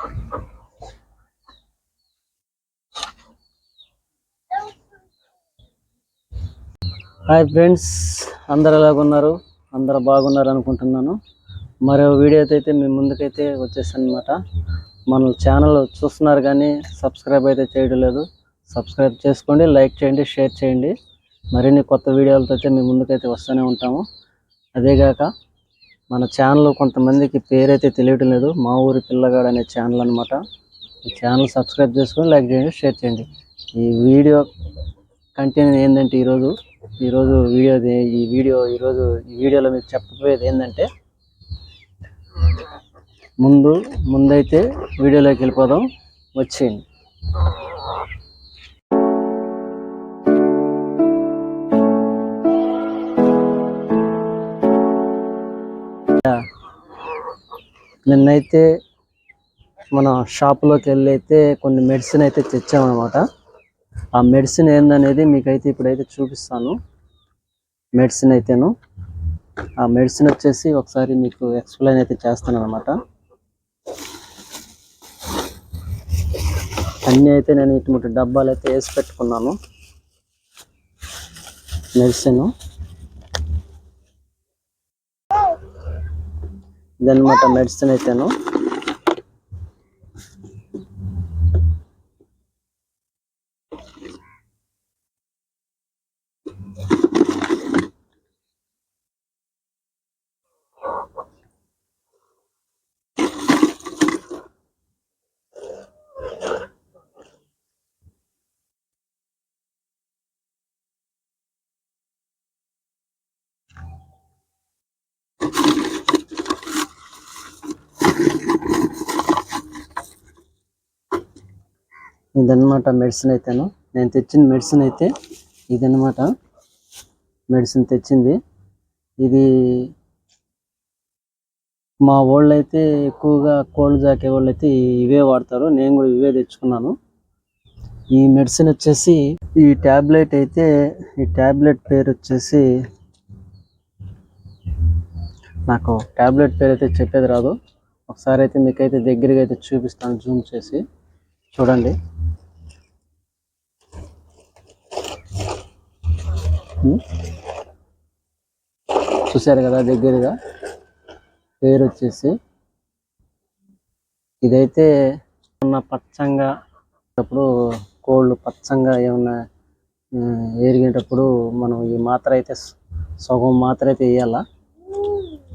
Hi friends అందరు ఎలాగున్నారు? అందరు బాగున్నారు అనుకుంటున్నాను మరో వీడియో అయితే మీ ముందుకైతే వచ్చేసాను అనమాట మన ఛానల్ చూస్తున్నారు కానీ సబ్స్క్రైబ్ అయితే చేయడం లేదు. సబ్స్క్రైబ్ చేసుకోండి లైక్ చేయండి షేర్ చేయండి. మరిన్ని కొత్త వీడియోలతో అయితే మీ ముందుకైతే వస్తూనే ఉంటాము. అదేగాక మన ఛానల్ కొంతమందికి పేరైతే తెలియటం లేదు. మా ఊరి పిల్లగాడు అనే ఛానల్ అనమాట ఈ ఛానల్ సబ్స్క్రైబ్ చేసుకొని లైక్ చేయండి షేర్ చేయండి. ఈ వీడియో కంటెంట్ ఏంటంటే ఈరోజు ఈరోజు వీడియో ఈ వీడియో ఈరోజు ఈ వీడియోలో మీకు చెప్పబోయేది ఏంటంటే ముందు ముందైతే వీడియోలోకి వెళ్ళిపోదాం. వచ్చేయండి. నిన్నైతే మన షాప్లోకి వెళ్ళి అయితే కొన్ని మెడిసిన్ అయితే తెచ్చామన్నమాట. ఆ మెడిసిన్ ఏందనేది మీకైతే ఇప్పుడైతే చూపిస్తాను. మెడిసిన్ అయితేను. ఆ మెడిసిన్ వచ్చేసి ఒకసారి మీకు ఎక్స్ప్లెయిన్ అయితే చేస్తాను అనమాట అన్నీ అయితే నేను ఇటువంటి డబ్బాలు అయితే వేసి పెట్టుకున్నాను. మెడిసిన్. ఇదన్నమాట మెడిసిన్ అయితేను. ఇదన్నమాట మెడిసిన్ అయితేను. నేను తెచ్చిన మెడిసిన్ అయితే ఇదన్నమాట. మెడిసిన్ తెచ్చింది. ఇది మా వాళ్ళు అయితే ఎక్కువగా కోల్డ్ జాకే వాళ్ళు అయితే ఇవే వాడతారు. నేను కూడా ఇవే తెచ్చుకున్నాను. ఈ మెడిసిన్ వచ్చేసి ఈ ట్యాబ్లెట్ అయితే ఈ ట్యాబ్లెట్ పేరు వచ్చేసి నాకు ట్యాబ్లెట్ పేరు అయితే చెప్పేది రాదు. ఒకసారి అయితే మీకైతే దగ్గరగా అయితే చూపిస్తాను జూమ్ చేసి. చూడండి. చూసారు చూశారు కదా దగ్గరగా. పేరు వచ్చేసి ఇదైతే ఉన్న పచ్చంగా అప్పుడు కోళ్ళు పచ్చంగా ఏమన్నా ఎరిగేటప్పుడు మనం ఈ మాత్ర అయితే సగం మాత్ర అయితే వేయాలా.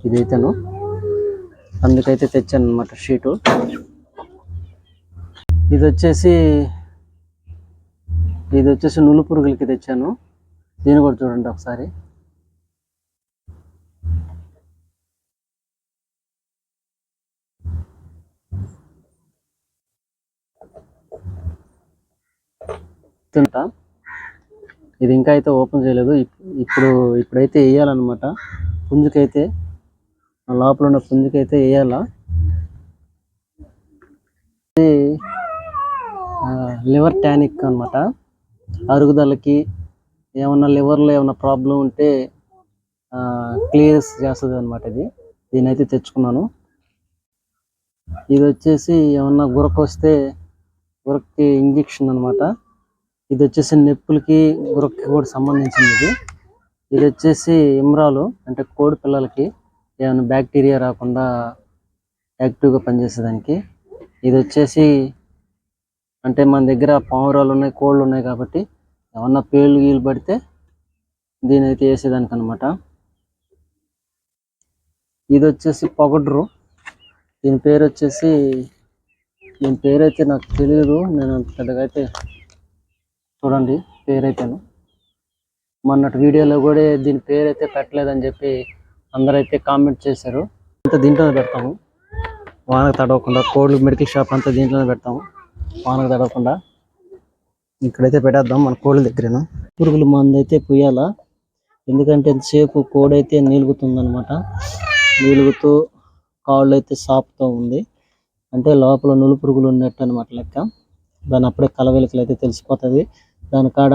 ఇదైతేను. అందుకైతే తెచ్చాను అనమాట షీటు. ఇది వచ్చేసి ఇది వచ్చేసి నులు పురుగులకి తెచ్చాను. దీన్ని కూడా చూడండి ఒకసారి. తింటా. ఇది ఇంకా అయితే ఓపెన్ చేయలేదు. ఇప్పుడు ఇప్పుడైతే వేయాలన్నమాట. పుంజుకైతే లోపల ఉన్న పుంజుకైతే వేయాలా? ఇది లివర్ టానిక్ అన్నమాట. అరుగుదలకి ఏమన్నా లివర్లో ఏమన్నా ప్రాబ్లం ఉంటే క్లియర్ చేస్తుంది అనమాట ఇది. దీని అయితే తెచ్చుకున్నాను. ఇది వచ్చేసి ఏమన్నా గురక వస్తే గురక్కి ఇంజెక్షన్ అన్నమాట. ఇది వచ్చేసి నొప్పులకి గురక్కి కూడా సంబంధించింది ఇది ఇది వచ్చేసి ఇమ్రాలు అంటే కోడి పిల్లలకి ఏమైనా బ్యాక్టీరియా రాకుండా యాక్టివ్గా పనిచేసేదానికి. ఇది వచ్చేసి అంటే మన దగ్గర పావురాలు ఉన్నాయి కోళ్ళు ఉన్నాయి కాబట్టి ఏమన్నా పేలు గీలు పడితే దీని అయితే వేసేదానికి అనమాట ఇది వచ్చేసి పొగడ్రు. దీని పేరు వచ్చేసి దీని పేరు అయితే నాకు తెలియదు నేను అంత పెద్దగా అయితే చూడండి పేరైతేను. మొన్నటి వీడియోలో కూడా దీని పేరు అయితే పెట్టలేదని చెప్పి అందరైతే కామెంట్ చేశారు. అంతా దీంట్లోనే పెడతాము. వానకు తడవకుండా కోళ్ళు మెడికల్ షాప్ అంతా దీంట్లోనే పెడతాము. వానకు తడవకుండా. ఇక్కడైతే పెట్టేద్దాం మన కోళ్ళ దగ్గరను? పురుగుల మందు అయితే పుయ్యాలా? ఎందుకంటే ఎంతసేపు కోడి అయితే నీలుగుతుంది అనమాట నీలుగుతూ కాళ్ళు అయితే సాపుతూ ఉంది. అంటే లోపల నులు పురుగులు ఉన్నట్టు అనమాట లెక్క. దాని అప్పుడే కలవెలికలు అయితే తెలిసిపోతుంది. దాని కాడ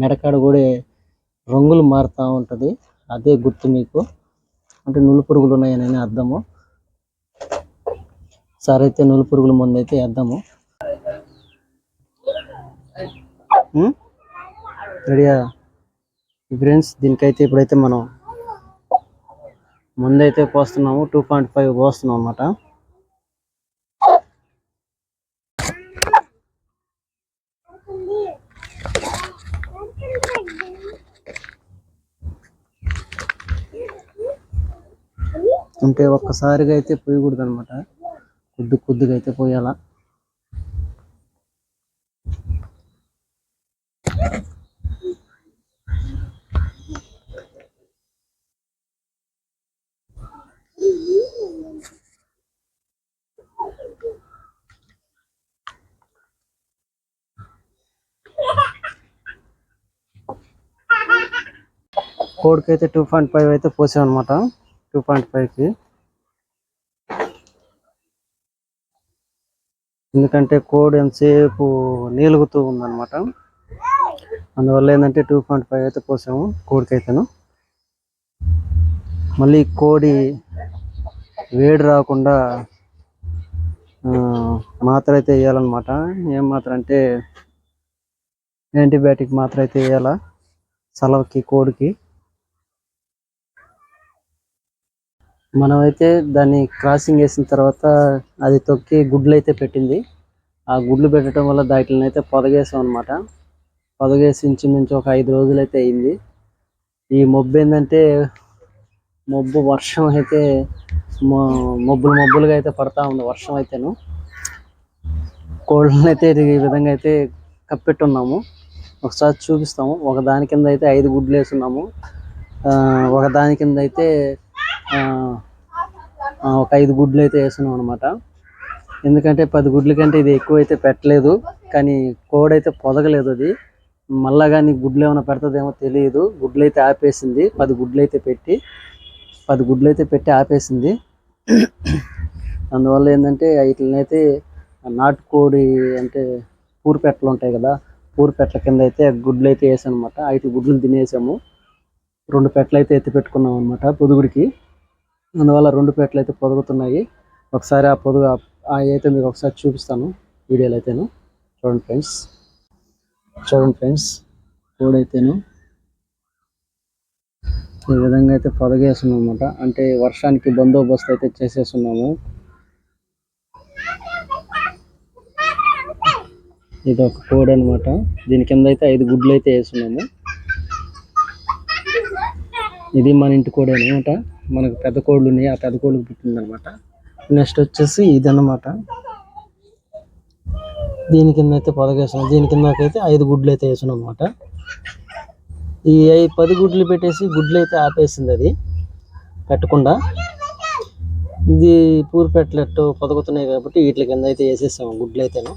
మెడకాడ కూడా రంగులు మారుతూ ఉంటుంది. అదే గుర్తు మీకు. అంటే నులు పురుగులు ఉన్నాయని అర్థము. సరైతే అయితే పురుగుల మందు అయితే వేద్దాము. రెడీ రెడీయా ఫ్రెండ్స్ దీనికైతే ఇప్పుడైతే మనం ముందైతే పోస్తున్నాము. టూ పాయింట్ ఫైవ్ పోస్తున్నాం అన్నమాట. అంటే ఒక్కసారిగా అయితే పోయకూడదు అనమాట కొద్ది కొద్దిగా అయితే పోయాలా? కోడ్కి అయితే టూ పాయింట్ ఫైవ్ అయితే పోసాం అనమాట టూ పాయింట్ ఫైవ్కి ఎందుకంటే కోడ్ ఎంతసేపు నీలుగుతూ ఉందన్నమాట. అందువల్ల ఏంటంటే టూ పాయింట్ ఫైవ్ అయితే పోసాము కోడికి అయితేను మళ్ళీ కోడి వేడి రాకుండా మాత్ర అయితే వేయాలన్నమాట. ఏం మాత్ర అంటే యాంటీబయాటిక్ మాత్ర అయితే వేయాలా? సలవకి కోడికి. మనమైతే దాన్ని క్రాసింగ్ వేసిన తర్వాత అది తొక్కి గుడ్లు అయితే పెట్టింది. ఆ గుడ్లు పెట్టడం వల్ల దాటిని అయితే పొదగేసాం అనమాట పొదగేసి ఇంచుమించు ఒక ఐదు రోజులు అయితే అయింది. ఈ మబ్బు ఏంటంటే మబ్బు వర్షం అయితే మబ్బులు మబ్బులుగా అయితే పడతా ఉంది వర్షం అయితేను. కోళ్ళని అయితే ఈ విధంగా అయితే కప్పెట్టున్నాము. ఒకసారి చూపిస్తాము. ఒక దాని కింద అయితే ఐదు గుడ్లు వేసున్నాము. ఒక దాని కింద అయితే ఒక ఐదు గుడ్లు అయితే వేసినాం అనమాట ఎందుకంటే పది గుడ్ల కంటే ఇది ఎక్కువ అయితే పెట్టలేదు కానీ కోడైతే పొదగలేదు అది. మళ్ళా కానీ గుడ్లు ఏమైనా పెడతదేమో తెలియదు. గుడ్లు అయితే ఆపేసింది పది గుడ్లు అయితే పెట్టి పది గుడ్లు అయితే పెట్టి ఆపేసింది. అందువల్ల ఏంటంటే వీటినైతే నాటుకోడి అంటే పూరు పెట్టలు ఉంటాయి కదా పూరు పెట్టల కింద అయితే గుడ్లు అయితే వేసాను అనమాట ఐదు గుడ్లు తినేసాము. రెండు పెట్టలు అయితే ఎత్తి పెట్టుకున్నాం అనమాట పొదుగుడికి. అందువల్ల రెండు పెట్టలు అయితే పొదుగుతున్నాయి. ఒకసారి ఆ పొదుగు అయితే మీకు ఒకసారి చూపిస్తాను వీడియోలో అయితేను. చూడండి ఫ్రెండ్స్. చూడండి ఫ్రెండ్స్. కోడైతేను ఈ విధంగా అయితే పొదగేస్తున్నాం అనమాట అంటే వర్షానికి బందోబస్తు అయితే చేసేస్తున్నాము. ఇది ఒక కోడ్ అనమాట దీని కింద అయితే ఐదు గుడ్లు అయితే వేస్తున్నాము. ఇది మన ఇంటి కోడ అనమాట మనకు పెద్ద కోళ్ళు ఉన్నాయి ఆ పెద్ద కోళ్ళకి పుట్టిందనమాట. నెక్స్ట్ వచ్చేసి ఇది అన్నమాట దీని కింద అయితే పొదగేసాం దీని కింద అయితే ఐదు గుడ్లు అయితే వేసాం అనమాట ఈ ఐ- పది గుడ్లు పెట్టేసి గుడ్లు అయితే ఆపేసింది అది పెట్టకుండా. ఇది పూరి పెట్టలెట్టు పొదగుతున్నాయి కాబట్టి వీటి కింద అయితే వేసేసాము గుడ్లు అయితేను.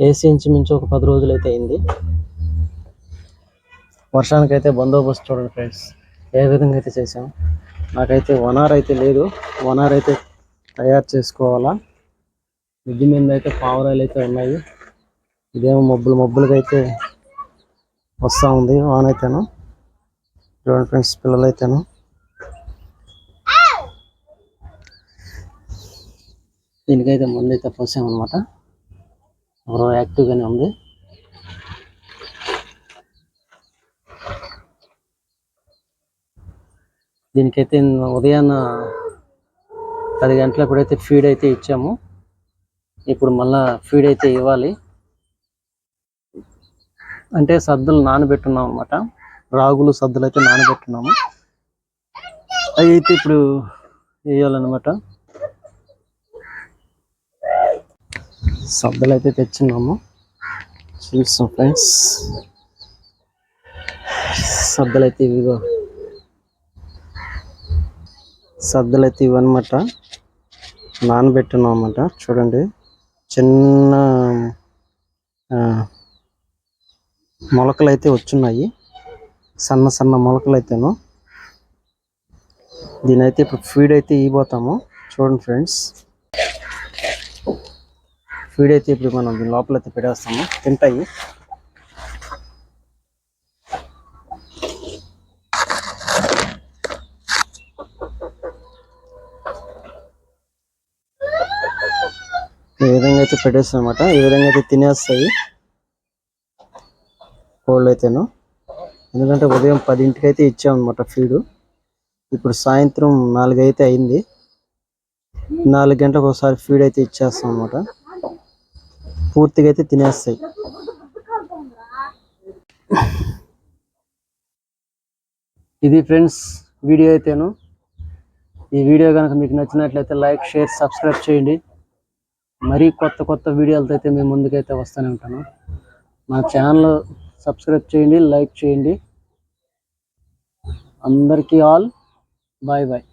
వేసి ఇంచుమించు ఒక పది రోజులు అయితే అయింది. వర్షానికి అయితే బందోబస్తు చూడండి ఫ్రెండ్స్. ఏ విధంగా అయితే చేసాం? నాకైతే వనార్ అయితే లేదు. వనార్ అయితే తయారు చేసుకోవాలా? మిద్ది మీద అయితే పావురాయలు అయితే ఉన్నాయి. ఇదేమో మబ్బులు మబ్బులుగా అయితే వస్తూ ఉంది వాన్ అయితేను. చూడండి ఫ్రెండ్స్ పిల్లలు అయితేను. దీనికైతే ముందైతే అయితే పోసామన్నమాట. ఎవరో యాక్టివ్గానే ఉంది. దీనికైతే ఉదయాన్న పది గంటలకు అయితే ఫీడ్ అయితే ఇచ్చాము. ఇప్పుడు మళ్ళా ఫీడ్ అయితే ఇవ్వాలి. అంటే సద్దులు నానబెట్టున్నాం అనమాట రాగులు సద్దులు అయితే నానబెట్టున్నాము. అవి అయితే ఇప్పుడు వేయాలన్నమాట. సద్దులు అయితే తెచ్చున్నాము. చూస్తాం ఫ్రెండ్స్. సద్దులు అయితే ఇవిగో సద్దలు అయితే ఇవన్నమాట నానబెట్టాను అన్నమాట చూడండి. చిన్న ఆ, మొలకలు అయితే వచ్చున్నాయి. సన్న సన్న మొలకలు అయితేను దీని అయితే ఇప్పుడు ఫీడ్ అయితే ఇవ్వబోతాము. చూడండి ఫ్రెండ్స్. ఫీడ్ అయితే ఇప్పుడు మనం దీని లోపల అయితే పెట్టేస్తాము. తింటాయి. ఈ విధంగా అయితే పెట్టేస్తాం అనమాట ఈ విధంగా అయితే తినేస్తాయి. కోళ్ళు అయితేను ఎందుకంటే ఉదయం పదింటికి అయితే ఇచ్చామన్నమాట ఫీడు ఇప్పుడు సాయంత్రం నాలుగు అయితే అయింది. నాలుగు గంటలకు ఒకసారి ఫీడ్ అయితే ఇచ్చేస్తాం అనమాట పూర్తిగా అయితే తినేస్తాయి. ఇది ఫ్రెండ్స్ వీడియో అయితేను. ఈ వీడియో కనుక మీకు నచ్చినట్లయితే లైక్ షేర్ సబ్స్క్రైబ్ చేయండి. మరీ కొత్త కొత్త వీడియోలతో అయితే మేము ముందుకైతే వస్తూనే ఉంటాను. మా ఛానల్ సబ్స్క్రైబ్ చేయండి లైక్ చేయండి. అందరికీ ఆల్ బాయ్ బాయ్